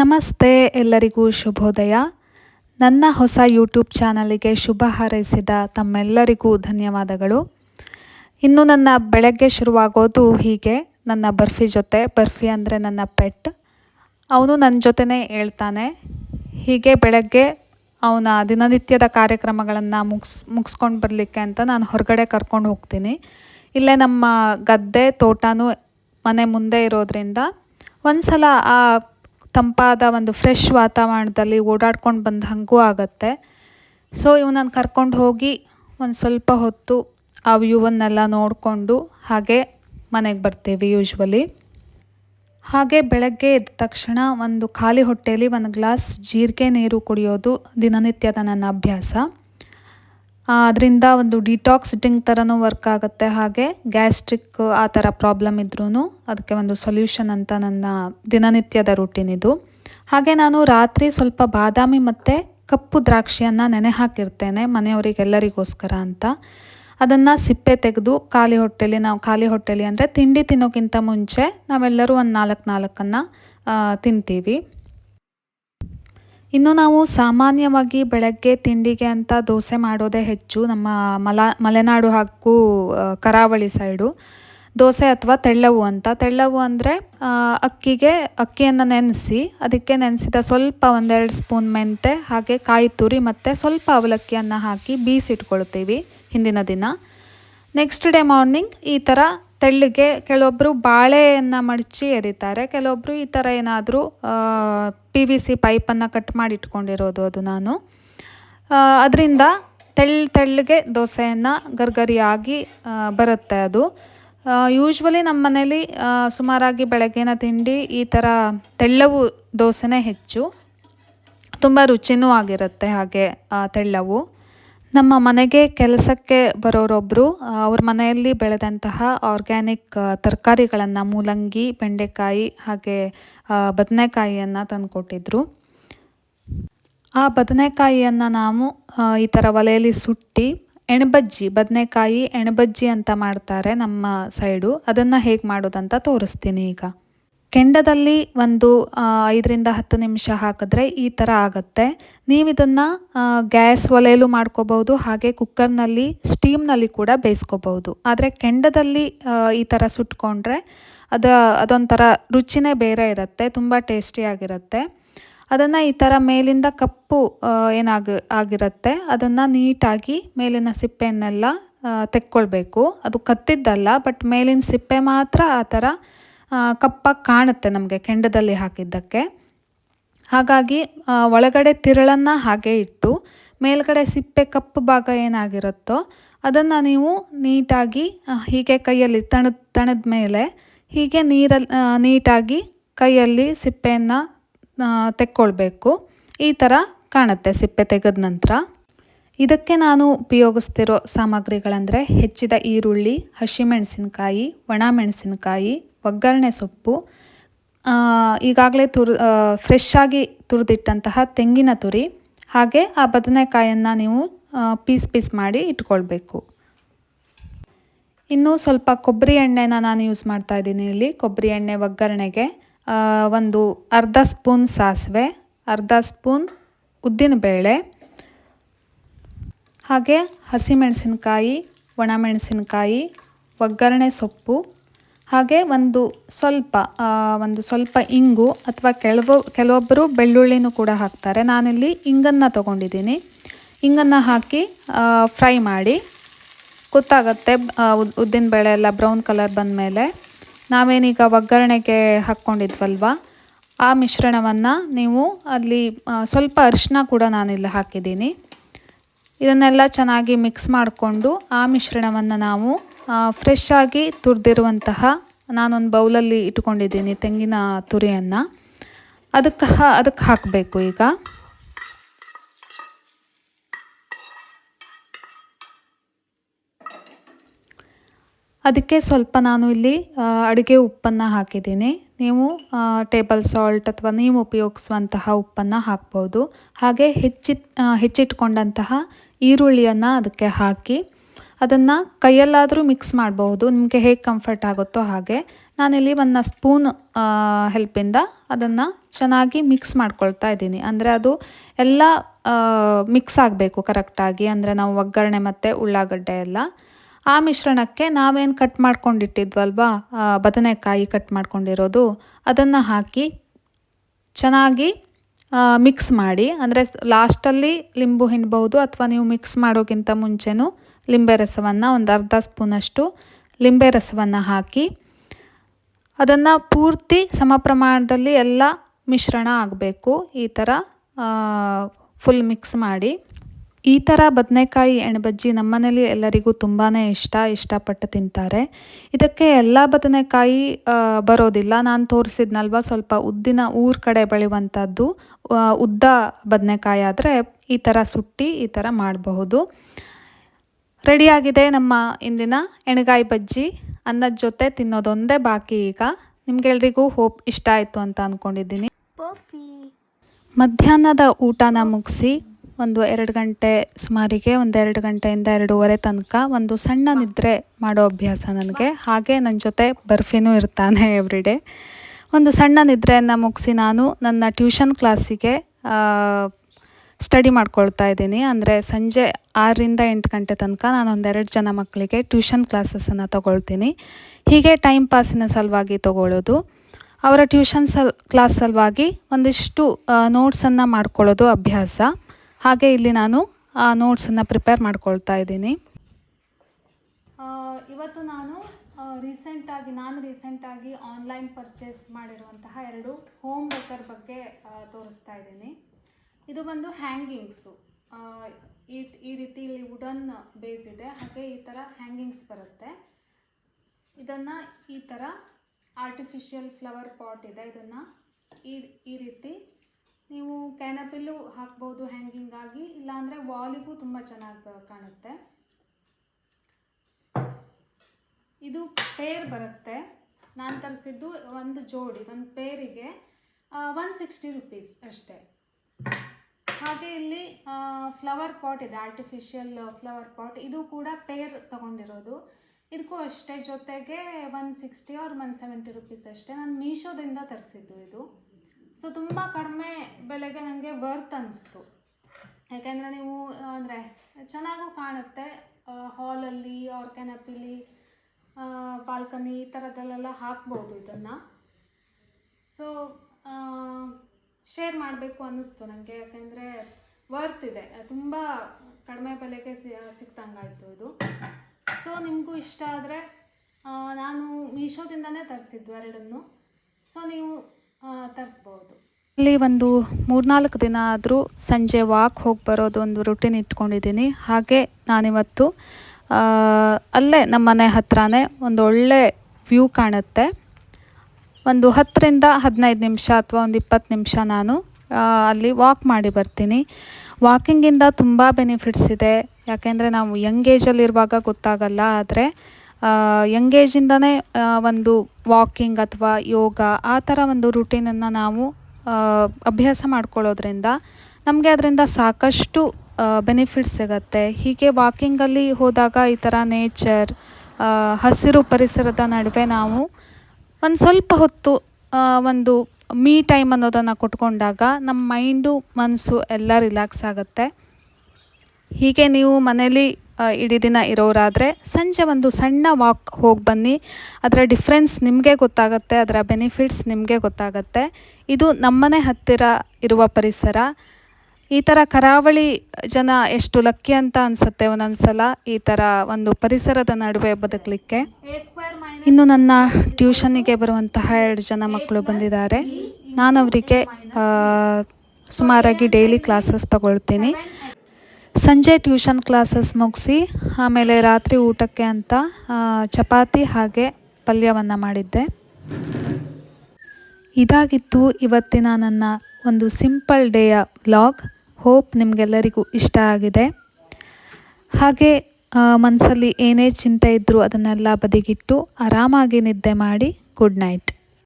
ನಮಸ್ತೆ, ಎಲ್ಲರಿಗೂ ಶುಭೋದಯ. ನನ್ನ ಹೊಸ ಯೂಟ್ಯೂಬ್ ಚಾನಲಿಗೆ ಶುಭ ಹಾರೈಸಿದ ತಮ್ಮೆಲ್ಲರಿಗೂ ಧನ್ಯವಾದಗಳು. ಇನ್ನು ನನ್ನ ಬೆಳಗ್ಗೆ ಶುರುವಾಗೋದು ಹೀಗೆ. ನನ್ನ ಬರ್ಫಿ ಜೊತೆ, ಬರ್ಫಿ ಅಂದರೆ ನನ್ನ ಪೆಟ್. ಅವನು ನನ್ನ ಜೊತೆನೇ ಹೇಳ್ತಾನೆ. ಹೀಗೆ ಬೆಳಗ್ಗೆ ಅವನ ದಿನನಿತ್ಯದ ಕಾರ್ಯಕ್ರಮಗಳನ್ನು ಮುಗಿಸ್, ಮುಗಿಸ್ಕೊಂಡು ಬರಲಿಕ್ಕೆ ಅಂತ ನಾನು ಹೊರಗಡೆ ಕರ್ಕೊಂಡು ಹೋಗ್ತೀನಿ. ಇಲ್ಲೇ ನಮ್ಮ ಗದ್ದೆ, ತೋಟನೂ ಮನೆ ಮುಂದೆ ಇರೋದ್ರಿಂದ ಒಂದು ಸಲ ಆ ತಂಪಾದ ಒಂದು ಫ್ರೆಶ್ ವಾತಾವರಣದಲ್ಲಿ ಓಡಾಡ್ಕೊಂಡು ಬಂದ ಹಾಗೂ ಆಗತ್ತೆ. ಸೊ ಇವನನ್ನು ಕರ್ಕೊಂಡು ಹೋಗಿ ಒಂದು ಸ್ವಲ್ಪ ಹೊತ್ತು ಆ ವ್ಯೂವನ್ನೆಲ್ಲ ನೋಡಿಕೊಂಡು ಹಾಗೆ ಮನೆಗೆ ಬರ್ತೀವಿ ಯೂಶ್ವಲಿ ಹಾಗೆ ಬೆಳಗ್ಗೆ ಎದ್ದ ತಕ್ಷಣ ಒಂದು ಖಾಲಿ ಹೊಟ್ಟೆಯಲ್ಲಿ ಒಂದು ಗ್ಲಾಸ್ ಜೀರಿಗೆ ನೀರು ಕುಡಿಯೋದು ದಿನನಿತ್ಯದ ನನ್ನ ಅಭ್ಯಾಸ. ಅದರಿಂದ ಒಂದು ಡಿಟಾಕ್ಸ್ ಸಿಟ್ಟಿಂಗ್ ಥರನೂ ವರ್ಕ್ ಆಗುತ್ತೆ. ಹಾಗೆ ಗ್ಯಾಸ್ಟ್ರಿಕ್ ಆ ಥರ ಪ್ರಾಬ್ಲಮ್ ಇದ್ರೂ ಅದಕ್ಕೆ ಒಂದು ಸೊಲ್ಯೂಷನ್ ಅಂತ ನನ್ನ ದಿನನಿತ್ಯದ ರೂಟೀನ್ ಇದು. ಹಾಗೆ ನಾನು ರಾತ್ರಿ ಸ್ವಲ್ಪ ಬಾದಾಮಿ ಮತ್ತು ಕಪ್ಪು ದ್ರಾಕ್ಷಿಯನ್ನು ನೆನೆ ಹಾಕಿರ್ತೇನೆ ಮನೆಯವರಿಗೆಲ್ಲರಿಗೋಸ್ಕರ ಅಂತ. ಅದನ್ನು ಸಿಪ್ಪೆ ತೆಗೆದು ಖಾಲಿ ಹೊಟ್ಟೆಲಿ ನಾವು ಖಾಲಿ ಹೊಟ್ಟೆಲಿ ಅಂದರೆ ತಿಂಡಿ ತಿನ್ನೋಕ್ಕಿಂತ ಮುಂಚೆ ನಾವೆಲ್ಲರೂ ಒಂದು ನಾಲ್ಕು ನಾಲ್ಕನ್ನು ತಿಂತೀವಿ. ಇನ್ನು ನಾವು ಸಾಮಾನ್ಯವಾಗಿ ಬೆಳಗ್ಗೆ ತಿಂಡಿಗೆ ಅಂತ ದೋಸೆ ಮಾಡೋದೇ ಹೆಚ್ಚು. ನಮ್ಮ ಮಲ, ಮಲೆನಾಡು ಹಾಗೂ ಕರಾವಳಿ ಸೈಡು. ದೋಸೆ ಅಥವಾ ತೆಳ್ಳವು ಅಂತ. ತೆಳ್ಳವು ಅಂದರೆ ಅಕ್ಕಿಗೆ, ಅಕ್ಕಿಯನ್ನು ನೆನೆಸಿ, ಅದಕ್ಕೆ ನೆನೆಸಿದ ಸ್ವಲ್ಪ ಒಂದೆರಡು ಸ್ಪೂನ್ ಮೆಂತೆ, ಹಾಗೆ ಕಾಯಿ ತುರಿ ಮತ್ತು ಸ್ವಲ್ಪ ಅವಲಕ್ಕಿಯನ್ನು ಹಾಕಿ ಬೀಸಿಟ್ಕೊಳ್ತೀವಿ ಹಿಂದಿನ ದಿನ. ನೆಕ್ಸ್ಟ್ ಡೇ ಮಾರ್ನಿಂಗ್ ಈ ಥರ ತೆಳ್ಳಿಗೆ ಕೆಲವೊಬ್ಬರು ಬಾಳೆಯನ್ನು ಮಡಚಿ ಎರಿತಾರೆ ಕೆಲವೊಬ್ಬರು ಈ ಥರ ಏನಾದರೂ ಪಿ ವಿ ಸಿ ಪೈಪನ್ನು ಕಟ್ ಮಾಡಿ ಇಟ್ಕೊಂಡಿರೋದು ಅದು ನಾನು. ಅದರಿಂದ ತೆಳ್ಳು ತೆಳ್ಳಗೆ ದೋಸೆಯನ್ನು ಗರ್ಗರಿಯಾಗಿ ಬರುತ್ತೆ ಅದು. ಯೂಶ್ವಲಿ ನಮ್ಮ ಮನೇಲಿ ಸುಮಾರಾಗಿ ಬೆಳಗ್ಗಿನ ತಿಂಡಿ ಈ ಥರ ತೆಳ್ಳವು ದೋಸೆನೇ ಹೆಚ್ಚು. ತುಂಬ ರುಚಿನೂ ಆಗಿರುತ್ತೆ ಹಾಗೆ ತೆಳ್ಳವು. ನಮ್ಮ ಮನೆಗೆ ಕೆಲಸಕ್ಕೆ ಬರೋರೊಬ್ಬರು ಅವ್ರ ಮನೆಯಲ್ಲಿ ಬೆಳೆದಂತಹ ಆರ್ಗ್ಯಾನಿಕ್ ತರಕಾರಿಗಳನ್ನು, ಮೂಲಂಗಿ, ಬೆಂಡೆಕಾಯಿ, ಹಾಗೆ ಬದನೆಕಾಯಿಯನ್ನು ತಂದುಕೊಟ್ಟಿದ್ರು. ಆ ಬದನೆಕಾಯಿಯನ್ನು ನಾವು ಈ ಥರ ಒಲೆಯಲ್ಲಿ ಸುಟ್ಟಿ, ಎಣಬಜ್ಜಿ, ಬದನೆಕಾಯಿ, ಎಣಬಜ್ಜಿ ಅಂತ ಮಾಡ್ತಾರೆ ನಮ್ಮ ಸೈಡು. ಅದನ್ನು ಹೇಗೆ ಮಾಡೋದಂತ ತೋರಿಸ್ತೀನಿ ಈಗ. ಕೆಂಡದಲ್ಲಿ ಒಂದು ಐದರಿಂದ ಹತ್ತು ನಿಮಿಷ ಹಾಕಿದ್ರೆ ಈ ಥರ ಆಗುತ್ತೆ. ನೀವು ಇದನ್ನು ಗ್ಯಾಸ್ ಒಲೆಯಲ್ಲೂ ಮಾಡ್ಕೋಬಹುದು ಹಾಗೆ ಕುಕ್ಕರ್ನಲ್ಲಿ, ಸ್ಟೀಮ್ನಲ್ಲಿ ಕೂಡ ಬೇಯಿಸ್ಕೋಬಹುದು ಆದರೆ ಕೆಂಡದಲ್ಲಿ ಈ ಥರ ಸುಟ್ಕೊಂಡ್ರೆ ಅದು, ಅದೊಂಥರ ರುಚಿನೇ ಬೇರೆ ಇರುತ್ತೆ, ತುಂಬ ಟೇಸ್ಟಿಯಾಗಿರುತ್ತೆ ಅದನ್ನು ಈ ಥರ ಮೇಲಿಂದ ಕಪ್ಪು ಏನಾಗ, ಆಗಿರುತ್ತೆ, ಅದನ್ನು ನೀಟಾಗಿ ಮೇಲಿನ ಸಿಪ್ಪೆಯನ್ನೆಲ್ಲ ತೆಕ್ಕೊಳ್ಬೇಕು. ಅದು ಕತ್ತಿದ್ದಲ್ಲ, ಬಟ್ ಮೇಲಿನ ಸಿಪ್ಪೆ ಮಾತ್ರ ಆ ಥರ ಕಪ್ಪಾಗಿ ಕಾಣುತ್ತೆ ನಮಗೆ ಕೆಂಡದಲ್ಲಿ ಹಾಕಿದ್ದಕ್ಕೆ. ಹಾಗಾಗಿ ಒಳಗಡೆ ತಿರುಳನ್ನು ಹಾಗೆ ಇಟ್ಟು, ಮೇಲ್ಗಡೆ ಸಿಪ್ಪೆ ಕಪ್ಪು ಭಾಗ ಏನಾಗಿರುತ್ತೋ ಅದನ್ನು ನೀವು ನೀಟಾಗಿ ಹೀಗೆ ಕೈಯಲ್ಲಿ ತಣದ ತಣದ ಮೇಲೆ ಹೀಗೆ ನೀರಲ್ಲಿ ನೀಟಾಗಿ ಕೈಯಲ್ಲಿ ಸಿಪ್ಪೆಯನ್ನು ತೆಕ್ಕೊಳ್ಬೇಕು. ಈ ಥರ ಕಾಣುತ್ತೆ ಸಿಪ್ಪೆ ತೆಗೆದ ನಂತರ. ಇದಕ್ಕೆ ನಾನು ಉಪಯೋಗಿಸ್ತಿರೋ ಸಾಮಗ್ರಿಗಳಂದರೆ ಹೆಚ್ಚಿದ ಈರುಳ್ಳಿ, ಹಸಿಮೆಣಸಿನ್ಕಾಯಿ ಒಣಮೆಣಸಿನ್ಕಾಯಿ ಒಗ್ಗರಣೆ ಸೊಪ್ಪು ಈಗಾಗಲೇ ತುರ್ ಫ್ರೆಶ್ ಆಗಿ ತುರಿದಿಟ್ಟಂತಹ ತೆಂಗಿನ ತುರಿ, ಹಾಗೆ ಆ ಬದನೆಕಾಯನ್ನು ನೀವು ಪೀಸ್ ಪೀಸ್ ಮಾಡಿ ಇಟ್ಕೊಳ್ಬೇಕು. ಇನ್ನು ಸ್ವಲ್ಪ ಕೊಬ್ಬರಿ ಎಣ್ಣೆನ ನಾನು ಯೂಸ್ ಮಾಡ್ತಾ ಇದ್ದೀನಿ ಇಲ್ಲಿ. ಕೊಬ್ಬರಿ ಎಣ್ಣೆ ಒಗ್ಗರಣೆಗೆ ಒಂದು ಅರ್ಧ ಸ್ಪೂನ್ ಸಾಸಿವೆ, ಅರ್ಧ ಸ್ಪೂನ್ ಉದ್ದಿನಬೇಳೆ ಹಾಗೆ ಹಸಿಮೆಣಸಿನ್ಕಾಯಿ ಒಣಮೆಣಸಿನ್ಕಾಯಿ ಒಗ್ಗರಣೆ ಸೊಪ್ಪು ಹಾಗೆ ಒಂದು ಸ್ವಲ್ಪ ಒಂದು ಸ್ವಲ್ಪ ಇಂಗು ಅಥವಾ ಕೆಲವು, ಕೆಲವೊಬ್ಬರು ಬೆಳ್ಳುಳ್ಳಿನೂ ಕೂಡ ಹಾಕ್ತಾರೆ. ನಾನಿಲ್ಲಿ ಇಂಗನ್ನು ತೊಗೊಂಡಿದ್ದೀನಿ. ಇಂಗನ್ನು ಹಾಕಿ ಫ್ರೈ ಮಾಡಿ, ಗೊತ್ತಾಗತ್ತೆ ಉದ್ದಿನ ಬೇಳೆ ಎಲ್ಲ ಬ್ರೌನ್ ಕಲರ್ ಬಂದ ಮೇಲೆ ನಾವೇನೀಗ ಒಗ್ಗರಣೆಗೆ ಹಾಕ್ಕೊಂಡಿದ್ವಲ್ವ, ಆ ಮಿಶ್ರಣವನ್ನು ನೀವು ಅಲ್ಲಿ ಸ್ವಲ್ಪ ಅರಿಶಿನ ಕೂಡ ನಾನಿಲ್ಲಿ ಹಾಕಿದ್ದೀನಿ. ಇದನ್ನೆಲ್ಲ ಚೆನ್ನಾಗಿ ಮಿಕ್ಸ್ ಮಾಡಿಕೊಂಡು ಆ ಮಿಶ್ರಣವನ್ನು ನಾವು ಫ್ರೆಶ್ ಆಗಿ ತುರಿದಿರುವಂತಹ ನಾನೊಂದು ಬೌಲಲ್ಲಿ ಇಟ್ಕೊಂಡಿದ್ದೀನಿ ತೆಂಗಿನ ತುರಿಯನ್ನು. ಅದಕ್ಕೆ ಅದಕ್ಕೆ ಹಾಕಬೇಕು ಈಗ. ಅದಕ್ಕೆ ಸ್ವಲ್ಪ ನಾನು ಇಲ್ಲಿ ಅಡುಗೆ ಉಪ್ಪನ್ನು ಹಾಕಿದ್ದೀನಿ. ನೀವು ಟೇಬಲ್ ಸಾಲ್ಟ್ ಅಥವಾ ನೀವು ಉಪಯೋಗಿಸುವಂತಹ ಉಪ್ಪನ್ನು ಹಾಕ್ಬೋದು. ಹಾಗೆ ಹೆಚ್ಚಿ ಹೆಚ್ಚಿಟ್ಕೊಂಡಂತಹ ಈರುಳ್ಳಿಯನ್ನು ಅದಕ್ಕೆ ಹಾಕಿ. ಅದನ್ನು ಕೈಯಲ್ಲಾದರೂ ಮಿಕ್ಸ್ ಮಾಡಬಹುದು. ನಿಮಗೆ ಹೇಗೆ ಕಂಫರ್ಟ್ ಆಗುತ್ತೋ ಹಾಗೆ. ನಾನಿಲ್ಲಿ ಒಂದು ಸ್ಪೂನ್ ಹೆಲ್ಪಿಂದ ಅದನ್ನು ಚೆನ್ನಾಗಿ ಮಿಕ್ಸ್ ಮಾಡ್ಕೊಳ್ತಾ ಇದ್ದೀನಿ. ಅಂದರೆ ಅದು ಎಲ್ಲ ಮಿಕ್ಸ್ ಆಗಬೇಕು ಕರೆಕ್ಟಾಗಿ ಅಂದರೆ ನಾವು ಒಗ್ಗರಣೆ ಮತ್ತು ಉಳ್ಳಾಗಡ್ಡೆ ಎಲ್ಲ. ಆ ಮಿಶ್ರಣಕ್ಕೆ ನಾವೇನು ಕಟ್ ಮಾಡ್ಕೊಂಡಿಟ್ಟಿದ್ವಲ್ವಾ? ಬದನೆಕಾಯಿ ಕಟ್ ಮಾಡ್ಕೊಂಡಿರೋದು. ಅದನ್ನು ಹಾಕಿ ಚೆನ್ನಾಗಿ ಮಿಕ್ಸ್ ಮಾಡಿ. ಅಂದರೆ ಲಾಸ್ಟಲ್ಲಿ ಲಿಂಬು ಹಿಂಡ್ಬೋದು ಅಥವಾ ನೀವು ಮಿಕ್ಸ್ ಮಾಡೋಕ್ಕಿಂತ ಮುಂಚೆನೂ ಲಿಂಬೆ ರಸವನ್ನು ಒಂದು ಅರ್ಧ ಸ್ಪೂನಷ್ಟು ಲಿಂಬೆ ರಸವನ್ನು ಹಾಕಿ ಅದನ್ನು ಪೂರ್ತಿ ಸಮ ಪ್ರಮಾಣದಲ್ಲಿ ಎಲ್ಲ ಮಿಶ್ರಣ ಆಗಬೇಕು. ಈ ಥರ ಫುಲ್ ಮಿಕ್ಸ್ ಮಾಡಿ. ಈ ಥರ ಬದನೆಕಾಯಿ ಎಣ್ಬಜ್ಜಿ ನಮ್ಮನೇಲಿ ಎಲ್ಲರಿಗೂ ತುಂಬಾ ಇಷ್ಟ, ಇಷ್ಟಪಟ್ಟು ತಿಂತಾರೆ. ಇದಕ್ಕೆ ಎಲ್ಲ ಬದನೆಕಾಯಿ ಬರೋದಿಲ್ಲ. ನಾನು ತೋರಿಸಿದ್ನಲ್ವ, ಸ್ವಲ್ಪ ಉದ್ದಿನ ಊರ ಕಡೆ ಬೆಳೆಯುವಂಥದ್ದು ಉದ್ದ ಬದನೆಕಾಯಿ ಆದರೆ ಈ ಥರ ಸುಟ್ಟಿ ಈ ಥರ ಮಾಡಬಹುದು. ರೆಡಿಯಾಗಿದೆ ನಮ್ಮ ಇಂದಿನ ಎಣ್ಗಾಯಿ ಬಜ್ಜಿ. ಅನ್ನದ ಜೊತೆ ತಿನ್ನೋದೊಂದೇ ಬಾಕಿ ಈಗ. ನಿಮ್ಗೆಲ್ರಿಗೂ ಹೋಪ್ ಇಷ್ಟ ಆಯಿತು ಅಂತ ಅಂದ್ಕೊಂಡಿದ್ದೀನಿ ಮಧ್ಯಾಹ್ನದ ಊಟನ ಮುಗಿಸಿ ಒಂದು ಎರಡು ಗಂಟೆ ಸುಮಾರಿಗೆ ಒಂದು ಎರಡು ಗಂಟೆಯಿಂದ ಎರಡೂವರೆ ತನಕ ಒಂದು ಸಣ್ಣ ನಿದ್ರೆ ಮಾಡೋ ಅಭ್ಯಾಸ ನನಗೆ. ಹಾಗೆ ನನ್ನ ಜೊತೆ ಬರ್ಫಿನೂ ಇರ್ತಾನೆ ಎವ್ರಿಡೇ ಒಂದು ಸಣ್ಣ ನಿದ್ರೆಯನ್ನು ಮುಗಿಸಿ ನಾನು ನನ್ನ ಟ್ಯೂಷನ್ ಕ್ಲಾಸಿಗೆ ಸ್ಟಡಿ ಮಾಡ್ಕೊಳ್ತಾ ಇದ್ದೀನಿ. ಅಂದರೆ ಸಂಜೆ ಆರರಿಂದ ಎಂಟು ಗಂಟೆ ತನಕ ನಾನು ಒಂದೆರಡು ಜನ ಮಕ್ಕಳಿಗೆ ಟ್ಯೂಷನ್ ಕ್ಲಾಸಸನ್ನು ತೊಗೊಳ್ತೀನಿ. ಹೀಗೆ ಟೈಮ್ ಪಾಸಿನ ಸಲುವಾಗಿ ತೊಗೊಳ್ಳೋದು. ಅವರ ಟ್ಯೂಷನ್ ಸಲ್ ಕ್ಲಾಸ್ ಸಲುವಾಗಿ ಒಂದಿಷ್ಟು ನೋಟ್ಸನ್ನು ಮಾಡ್ಕೊಳ್ಳೋದು ಅಭ್ಯಾಸ. ಹಾಗೆ ಇಲ್ಲಿ ನಾನು ನೋಟ್ಸನ್ನು ಪ್ರಿಪೇರ್ ಮಾಡ್ಕೊಳ್ತಾ ಇದ್ದೀನಿ. ಇವತ್ತು ನಾನು ರೀಸೆಂಟಾಗಿ ನಾನು ರೀಸೆಂಟಾಗಿ ಆನ್ಲೈನ್ ಪರ್ಚೇಸ್ ಮಾಡಿರುವಂತಹ ಎರಡು ಹೋಮ್ ಬೇಕರ್ ಬಗ್ಗೆ ತೋರಿಸ್ತಾ ಇದ್ದೀನಿ. ಇದು ಬಂದು ಹ್ಯಾಂಗಿಂಗ್ಸು ಈ ಈ ರೀತಿ ಇಲ್ಲಿ ವುಡನ್ ಬೇಸ್ ಇದೆ. ಹಾಗೆ ಈ ಥರ ಹ್ಯಾಂಗಿಂಗ್ಸ್ ಬರುತ್ತೆ. ಇದನ್ನು ಈ ಥರ ಆರ್ಟಿಫಿಷಿಯಲ್ ಫ್ಲವರ್ ಪಾಟ್ ಇದೆ. ಇದನ್ನು ಈ ಈ ರೀತಿ ನೀವು ಕ್ಯಾನಪಿಲ್ಲು ಹಾಕ್ಬೋದು ಹ್ಯಾಂಗಿಂಗ್ ಆಗಿ. ಇಲ್ಲಾಂದರೆ ವಾಲಿಗೂ ತುಂಬ ಚೆನ್ನಾಗಿ ಕಾಣುತ್ತೆ. ಇದು ಪೇರ್ ಬರುತ್ತೆ. ನಾನು ತರಿಸಿದ್ದು ಒಂದು ಜೋಡಿ, ಒಂದು ಪೇರಿಗೆ ಒನ್ ಸಿಕ್ಸ್ಟಿ ರುಪೀಸ್ ಅಷ್ಟೇ. ಹಾಗೆ ಇಲ್ಲಿ ಫ್ಲವರ್ ಪಾಟ್ ಇದೆ ಆರ್ಟಿಫಿಷಿಯಲ್ ಫ್ಲವರ್ ಪಾಟ್ ಇದು ಕೂಡ ಪೇರ್ ತಗೊಂಡಿರೋದು. ಇದಕ್ಕೂ ಅಷ್ಟೇ ಜೊತೆಗೆ one sixty or one seventy rupees ಅಷ್ಟೇ. ನಾನು ಮೀಶೋದಿಂದ ತರಿಸಿದ್ದು ಇದು. ಸೊ ತುಂಬ ಕಡಿಮೆ ಬೆಲೆಗೆ ನನಗೆ ವರ್ತ್ ಅನ್ನಿಸ್ತು ಯಾಕೆಂದರೆ ನೀವು, ಅಂದರೆ ಚೆನ್ನಾಗೂ ಕಾಣುತ್ತೆ. ಹಾಲಲ್ಲಿ ಆರ್ ಕೆನಪಿಲಿ ಬಾಲ್ಕನಿ ಈ ಥರದಲ್ಲೆಲ್ಲ ಹಾಕ್ಬೋದು ಇದನ್ನು. ಸೊ ಶೇರ್ ಮಾಡಬೇಕು ಅನ್ನಿಸ್ತು ನನಗೆ ಯಾಕೆಂದರೆ ವರ್ತ್ ಇದೆ. ತುಂಬ ಕಡಿಮೆ ಬೆಲೆಗೆ ಸಿಕ್ತಂಗಾಯಿತು ಇದು. ಸೊ ನಿಮಗೂ ಇಷ್ಟ ಆದರೆ ನಾನು ಮೀಶೋದಿಂದನೇ ತರಿಸಿದ್ದು ಎರಡನ್ನು. ಸೊ ನೀವು ತರಿಸ್ಬೋದು. ಇಲ್ಲಿ ಒಂದು ಮೂರ್ನಾಲ್ಕು ದಿನ ಆದರೂ ಸಂಜೆ ವಾಕ್ ಹೋಗಿ ಬರೋದು ಒಂದು ರುಟೀನ್ ಇಟ್ಕೊಂಡಿದ್ದೀನಿ. ಹಾಗೆ ನಾನಿವತ್ತು ಅಲ್ಲೇ ನಮ್ಮ ಮನೆ ಹತ್ರನೇ ಒಂದು ಒಳ್ಳೆ ವ್ಯೂ ಕಾಣುತ್ತೆ. ಒಂದು ಹತ್ತರಿಂದ ಹದಿನೈದು ನಿಮಿಷ ಅಥವಾ ಒಂದು ಇಪ್ಪತ್ತು ನಿಮಿಷ ನಾನು ಅಲ್ಲಿ ವಾಕ್ ಮಾಡಿ ಬರ್ತೀನಿ. ವಾಕಿಂಗಿಂದ ತುಂಬ ಬೆನಿಫಿಟ್ಸ್ ಇದೆ. ಯಾಕೆಂದರೆ ನಾವು ಯಂಗ್ ಏಜಲ್ಲಿರುವಾಗ ಗೊತ್ತಾಗಲ್ಲ, ಆದರೆ ಯಂಗ್ ಏಜಿಂದನೇ ಒಂದು ವಾಕಿಂಗ್ ಅಥವಾ ಯೋಗ ಆ ಥರ ಒಂದು ರುಟೀನನ್ನು ನಾವು ಅಭ್ಯಾಸ ಮಾಡ್ಕೊಳ್ಳೋದ್ರಿಂದ ನಮಗೆ ಅದರಿಂದ ಸಾಕಷ್ಟು ಬೆನಿಫಿಟ್ಸ್ ಸಿಗತ್ತೆ. ಹೀಗೆ ವಾಕಿಂಗಲ್ಲಿ ಹೋದಾಗ ಈ ಥರ ನೇಚರ್ ಹಸಿರು ಪರಿಸರದ ನಡುವೆ ನಾವು ಒಂದು ಸ್ವಲ್ಪ ಹೊತ್ತು ಒಂದು ಮೀ ಟೈಮ್ ಅನ್ನೋದನ್ನು ಕೊಟ್ಕೊಂಡಾಗ ನಮ್ಮ ಮೈಂಡು ಮನಸ್ಸು ಎಲ್ಲ ರಿಲ್ಯಾಕ್ಸ್ ಆಗುತ್ತೆ. ಹೀಗೆ ನೀವು ಮನೇಲಿ ಇಡೀ ದಿನ ಇರೋರಾದರೆ ಸಂಜೆ ಒಂದು ಸಣ್ಣ ವಾಕ್ ಹೋಗಿ ಬನ್ನಿ. ಅದರ ಡಿಫ್ರೆನ್ಸ್ ನಿಮಗೆ ಗೊತ್ತಾಗುತ್ತೆ, ಅದರ ಬೆನಿಫಿಟ್ಸ್ ನಿಮಗೆ ಗೊತ್ತಾಗುತ್ತೆ. ಇದು ನಮ್ಮನೆ ಹತ್ತಿರ ಇರುವ ಪರಿಸರ. ಈ ಥರ ಕರಾವಳಿ ಜನ ಎಷ್ಟು ಲಕ್ಕಿ ಅಂತ ಅನಿಸುತ್ತೆ ಒಂದೊಂದು ಸಲ ಈ ಥರ ಒಂದು ಪರಿಸರದ ನಡುವೆ ಬದುಕಲಿಕ್ಕೆ. ಇನ್ನು ನನ್ನ ಟ್ಯೂಷನ್ನಿಗೆ ಬರುವಂತಹ ಎರಡು ಜನ ಮಕ್ಕಳು ಬಂದಿದ್ದಾರೆ. ನಾನು ಅವರಿಗೆ ಸುಮಾರಾಗಿ ಡೈಲಿ ಕ್ಲಾಸಸ್ ತಗೊಳ್ತೀನಿ. ಸಂಜೆ ಟ್ಯೂಷನ್ ಕ್ಲಾಸಸ್ ಮುಗಿಸಿ, ಆಮೇಲೆ ರಾತ್ರಿ ಊಟಕ್ಕೆ ಅಂತ ಚಪಾತಿ ಹಾಗೆ ಪಲ್ಯವನ್ನು ಮಾಡಿದ್ದೆ. ಇದಾಗಿತ್ತು ಇವತ್ತಿನ ನನ್ನ ಒಂದು ಸಿಂಪಲ್ ಡೇಯ ವ್ಲಾಗ್ ಹೋಪ್ ನಿಮಗೆಲ್ಲರಿಗೂ ಇಷ್ಟ ಆಗಿದೆ. ಹಾಗೆ ಮನಸ್ಸಲ್ಲಿ ಏನೇ ಚಿಂತೆ ಇದ್ದರೂ ಅದನ್ನೆಲ್ಲ ಬದಿಗಿಟ್ಟು ಆರಾಮಾಗಿ ನಿದ್ದೆ ಮಾಡಿ ಗುಡ್ ನೈಟ್